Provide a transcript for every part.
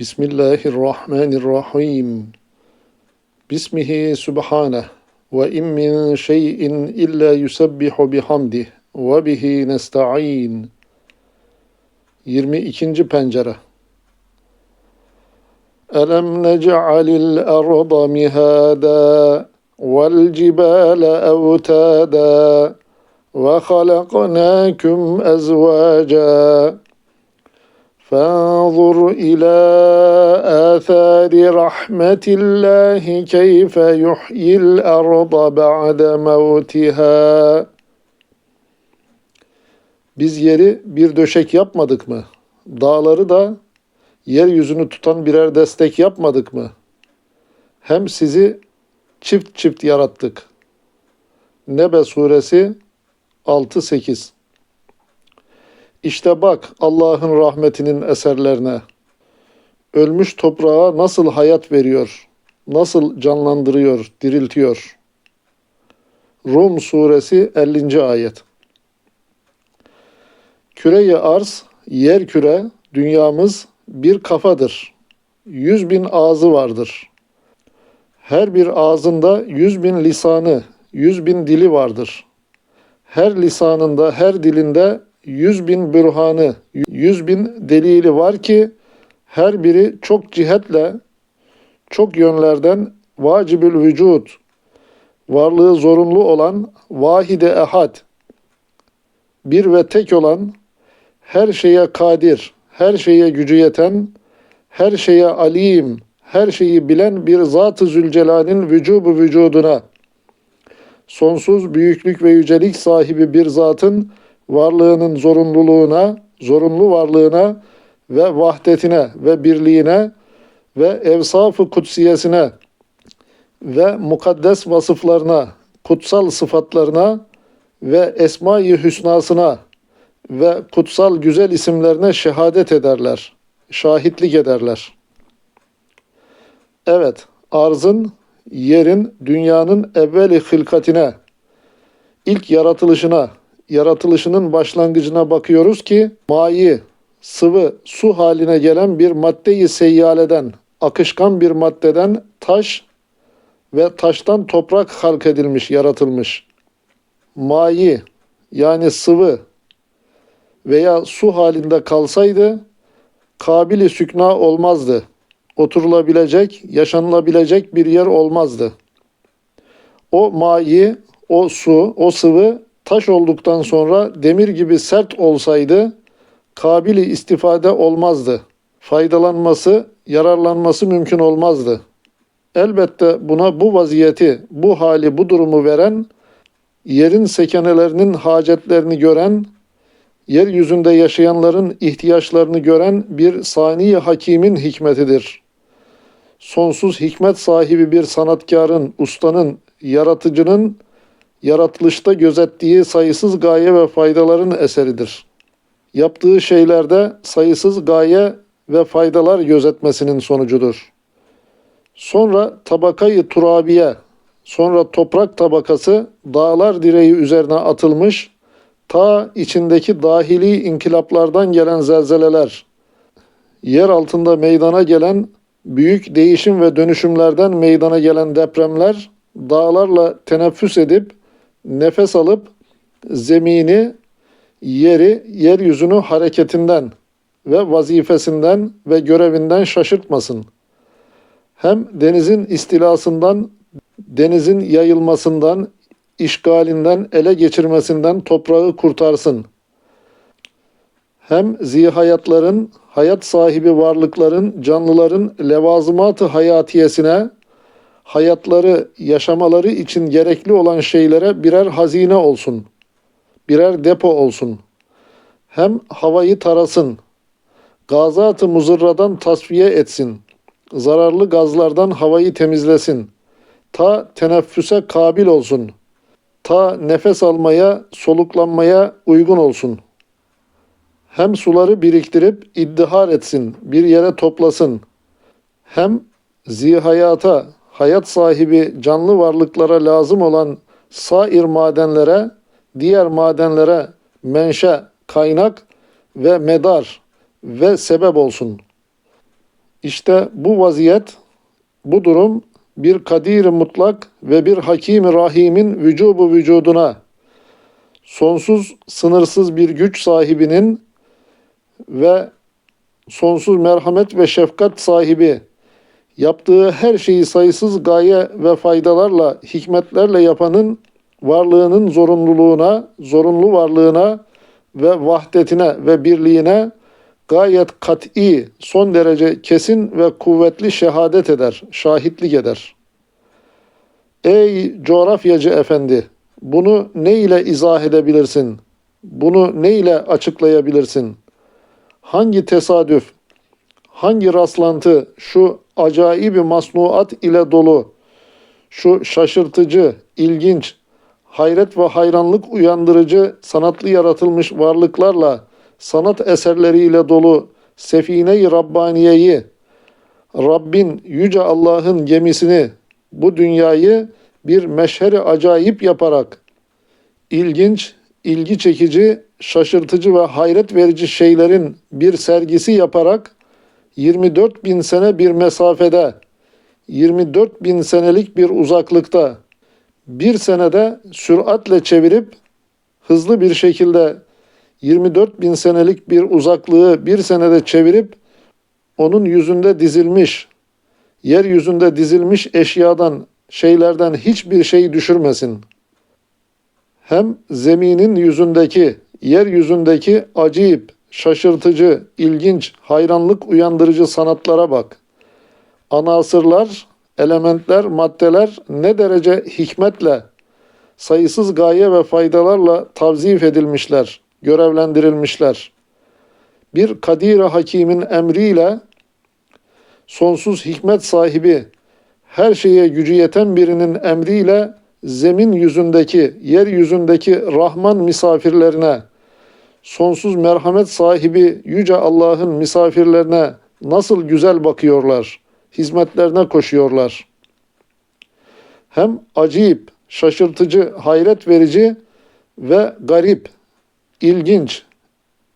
Bismillahirrahmanirrahim. Bismihi subhaneh ve in min şeyin illa yusabbihu bihamdih ve bihi nesta'in. 22. pencere. Arda mihada vel cibale evtada ve halaknakum ezvaca. فانظر إلى آثار رحمة الله كيف يحيي الأرض بعد موتها Biz yeri bir döşek yapmadık mı? Dağları da yeryüzünü tutan birer destek yapmadık mı? Hem sizi çift çift yarattık. Nebe suresi 6-8 işte bak Allah'ın rahmetinin eserlerine. Ölmüş toprağa nasıl hayat veriyor, nasıl canlandırıyor, diriltiyor. Rum suresi 50. ayet. Küreyi arz, yer küre, dünyamız bir kafadır. Yüz bin ağzı vardır. Her bir ağzında yüz bin lisanı, yüz bin dili vardır. Her lisanında, her dilinde yüz bin bürhanı, yüz bin delili var ki her biri çok cihetle, çok yönlerden vacibül vücud, varlığı zorunlu olan vahide ehad, bir ve tek olan, her şeye kadir, her şeye gücü yeten, her şeye alim, her şeyi bilen bir Zat-ı Zülcelal'in vücubu vücuduna, sonsuz büyüklük ve yücelik sahibi bir zatın varlığının zorunluluğuna, zorunlu varlığına ve vahdetine ve birliğine ve evsaf-ı kutsiyesine ve mukaddes vasıflarına, kutsal sıfatlarına ve esma-i hüsnasına ve kutsal güzel isimlerine şehadet ederler, şahitlik ederler. Evet, arzın, yerin, dünyanın evveli hılkatine, ilk yaratılışına, yaratılışının başlangıcına bakıyoruz ki mayi, sıvı, su haline gelen bir maddeyi seyyaleden, akışkan bir maddeden taş ve taştan toprak halk edilmiş, yaratılmış. Mayi yani sıvı veya su halinde kalsaydı kabili sükna olmazdı. Oturulabilecek, yaşanılabilecek bir yer olmazdı. O mayi, o su, o sıvı taş olduktan sonra demir gibi sert olsaydı kabili istifade olmazdı. Faydalanması, yararlanması mümkün olmazdı. Elbette buna bu vaziyeti, bu hali, bu durumu veren, yerin sekenelerinin hacetlerini gören, yeryüzünde yaşayanların ihtiyaçlarını gören bir sani hakimin hikmetidir. Sonsuz hikmet sahibi bir sanatkarın, ustanın, yaratıcının yaratılışta gözettiği sayısız gaye ve faydaların eseridir. Yaptığı şeylerde sayısız gaye ve faydalar gözetmesinin sonucudur. Sonra tabakayı turabiye, sonra toprak tabakası dağlar direği üzerine atılmış, ta içindeki dahili inkılaplardan gelen zelzeleler, yer altında meydana gelen büyük değişim ve dönüşümlerden meydana gelen depremler, dağlarla teneffüs edip nefes alıp zemini, yeri, yeryüzünü hareketinden ve vazifesinden ve görevinden şaşırtmasın. Hem denizin istilasından, denizin yayılmasından, işgalinden, ele geçirmesinden toprağı kurtarsın. Hem zihayatların, hayat sahibi varlıkların, canlıların levazımat-ı hayatiyesine, hayatları, yaşamaları için gerekli olan şeylere birer hazine olsun, birer depo olsun. Hem havayı tarasın, gazat-ı muzırradan tasfiye etsin, zararlı gazlardan havayı temizlesin, ta teneffüse kabil olsun, ta nefes almaya, soluklanmaya uygun olsun. Hem suları biriktirip iddihar etsin, bir yere toplasın. Hem zihayata, hayat sahibi canlı varlıklara lazım olan sair madenlere, diğer madenlere menşe, kaynak ve medar ve sebep olsun. İşte bu vaziyet, bu durum bir kadir mutlak ve bir hakim rahimin vücubu vücuduna, sonsuz sınırsız bir güç sahibinin ve sonsuz merhamet ve şefkat sahibi, yaptığı her şeyi sayısız gaye ve faydalarla, hikmetlerle yapanın varlığının zorunluluğuna, zorunlu varlığına ve vahdetine ve birliğine gayet kat'i, son derece kesin ve kuvvetli şehadet eder, şahitlik eder. Ey coğrafyacı efendi, bunu ne ile izah edebilirsin? Bunu ne ile açıklayabilirsin? Hangi tesadüf, hangi rastlantı? Şu acayip masnuat ile dolu, şu şaşırtıcı, ilginç, hayret ve hayranlık uyandırıcı sanatlı yaratılmış varlıklarla, sanat eserleriyle dolu Sefine-i Rabbaniye'yi, Rabbin Yüce Allah'ın gemisini, bu dünyayı bir meşheri acayip yaparak, ilginç, ilgi çekici, şaşırtıcı ve hayret verici şeylerin bir sergisi yaparak, 24 bin sene bir mesafede, 24 bin senelik bir uzaklıkta, bir senede süratle çevirip hızlı bir şekilde 24 bin senelik bir uzaklığı bir senede çevirip onun yüzünde dizilmiş, yeryüzünde dizilmiş eşyadan, şeylerden hiçbir şey düşürmesin. Hem zeminin yüzündeki, yeryüzündeki acayip, şaşırtıcı, ilginç, hayranlık uyandırıcı sanatlara bak. Anasırlar, elementler, maddeler ne derece hikmetle, sayısız gaye ve faydalarla tavzif edilmişler, görevlendirilmişler. Bir kadir hakimin emriyle sonsuz hikmet sahibi, her şeye gücü yeten birinin emriyle zemin yüzündeki, yeryüzündeki Rahman misafirlerine, sonsuz merhamet sahibi Yüce Allah'ın misafirlerine nasıl güzel bakıyorlar, hizmetlerine koşuyorlar. Hem acayip, şaşırtıcı, hayret verici ve garip, ilginç,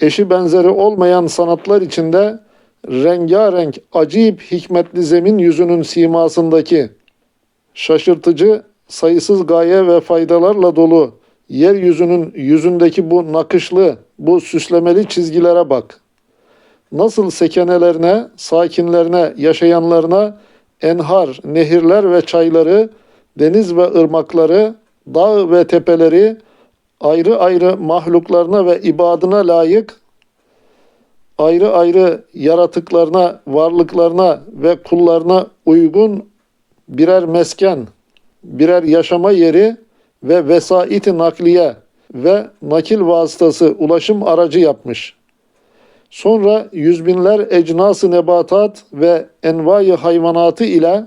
eşi benzeri olmayan sanatlar içinde rengarenk, acayip hikmetli zemin yüzünün simasındaki şaşırtıcı, sayısız gaye ve faydalarla dolu yeryüzünün yüzündeki bu nakışlı, bu süslemeli çizgilere bak. Nasıl sekenelerine, sakinlerine, yaşayanlarına enhar, nehirler ve çayları, deniz ve ırmakları, dağ ve tepeleri, ayrı ayrı mahluklarına ve ibadına layık, ayrı ayrı yaratıklarına, varlıklarına ve kullarına uygun birer mesken, birer yaşama yeri ve vesait-i nakliye ve nakil vasıtası ulaşım aracı yapmış. Sonra yüz binler ecnası nebatat ve envai hayvanatı ile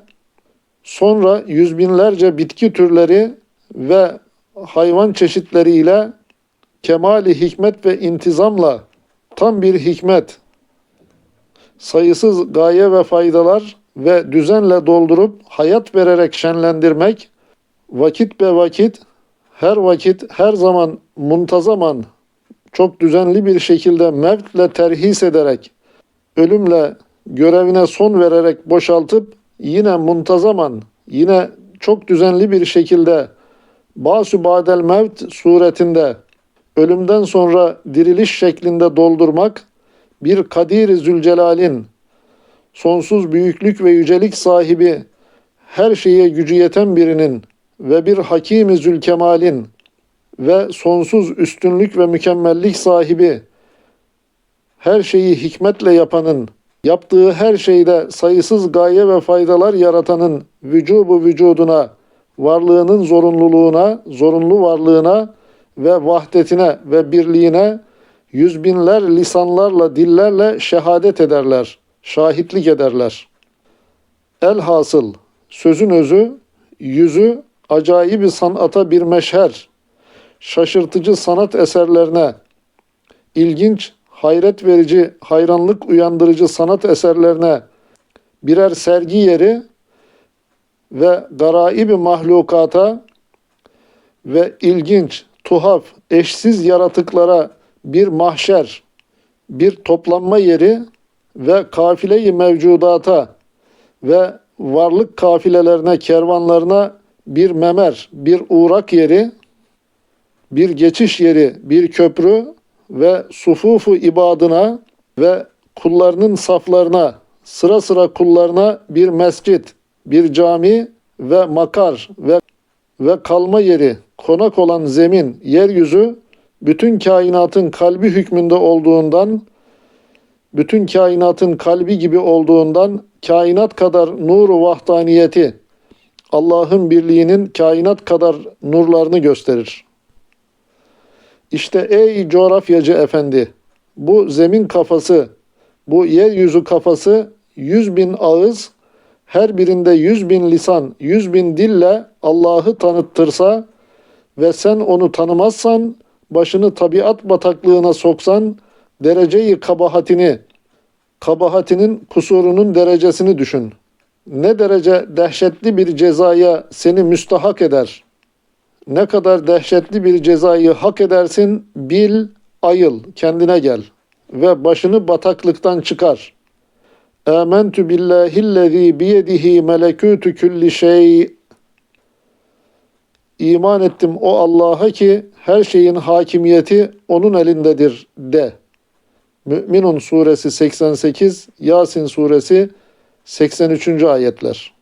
sonra yüz binlerce bitki türleri ve hayvan çeşitleri ile kemali hikmet ve intizamla tam bir hikmet, sayısız gaye ve faydalar ve düzenle doldurup hayat vererek şenlendirmek, vakit be vakit, her vakit, her zaman muntazaman, çok düzenli bir şekilde mevtle terhis ederek, ölümle görevine son vererek boşaltıp yine muntazaman, yine çok düzenli bir şekilde Basu Badel Mevt suretinde ölümden sonra diriliş şeklinde doldurmak bir Kadir-i Zülcelal'in sonsuz büyüklük ve yücelik sahibi her şeye gücü yeten birinin ve bir Hakim-i Zülkemal'in ve sonsuz üstünlük ve mükemmellik sahibi her şeyi hikmetle yapanın yaptığı her şeyde sayısız gaye ve faydalar yaratanın vücubu vücuduna varlığının zorunluluğuna, zorunlu varlığına ve vahdetine ve birliğine yüz binler lisanlarla, dillerle şehadet ederler, şahitlik ederler. Elhasıl sözün özü, yüzü acayibi sanata bir meşher, şaşırtıcı sanat eserlerine, ilginç, hayret verici, hayranlık uyandırıcı sanat eserlerine birer sergi yeri ve garaibi mahlukata ve ilginç, tuhaf, eşsiz yaratıklara bir mahşer, bir toplanma yeri ve kafile-i mevcudata ve varlık kafilelerine, kervanlarına bir memer, bir uğrak yeri, bir geçiş yeri, bir köprü ve sufufu ibadına ve kullarının saflarına, sıra sıra kullarına bir mescit, bir cami ve makar ve ve kalma yeri, konak olan zemin, yeryüzü bütün kainatın kalbi hükmünde olduğundan, bütün kainatın kalbi gibi olduğundan kainat kadar nuru vahdaniyeti, Allah'ın birliğinin kainat kadar nurlarını gösterir. İşte ey coğrafyacı efendi, bu zemin kafası, bu yeryüzü kafası yüz bin ağız, her birinde yüz bin lisan, yüz bin dille Allah'ı tanıttırsa ve sen onu tanımazsan, başını tabiat bataklığına soksan, dereceyi kabahatini, kabahatinin kusurunun derecesini düşün. Ne derece dehşetli bir cezaya seni müstahak eder. Ne kadar dehşetli bir cezayı hak edersin, bil, ayıl, kendine gel ve başını bataklıktan çıkar.'' Âmentü billâhillezî biyedihi melekûtü külli şey. İman ettim o Allah'a ki her şeyin hakimiyeti onun elindedir de. Mü'minun suresi 88, Yasin suresi 83. ayetler.